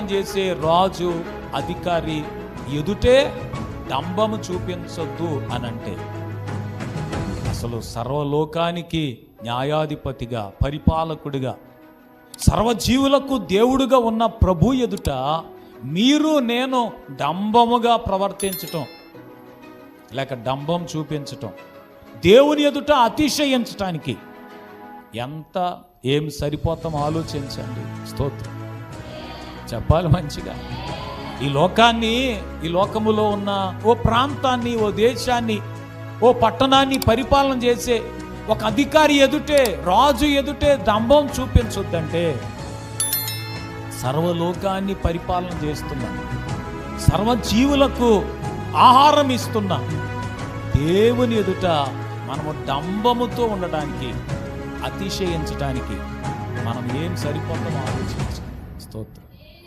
చేసే రాజు అధికారి ఎదుటే డంబము చూపించొద్దు అని అంటే అసలు సర్వలోకానికి న్యాయాధిపతిగా పరిపాలకుడిగా సర్వజీవులకు దేవుడుగా ఉన్న ప్రభు ఎదుట మీరు నేను డంబముగా ప్రవర్తించటం లేక డంబం చూపించటం దేవుని ఎదుట అతిశయించటానికి ఎంత ఏం సరిపోతాం ఆలోచించండి. స్తోత్రం. చెప్పాలి మంచిగా. ఈ లోకాన్ని ఈ లోకములో ఉన్న ఓ ప్రాంతాన్ని ఓ దేశాన్ని ఓ పట్టణాన్ని పరిపాలన చేసే ఒక అధికారి ఎదుటే రాజు ఎదుటే దంభం చూపించొద్దంటే సర్వలోకాన్ని పరిపాలన చేస్తున్నా సర్వజీవులకు ఆహారం ఇస్తున్నా దేవుని ఎదుట మనము డంబముతో ఉండటానికి అతిశయించటానికి మనం ఏం సరిపోతామో ఆలోచించాలి. స్తోత్రం.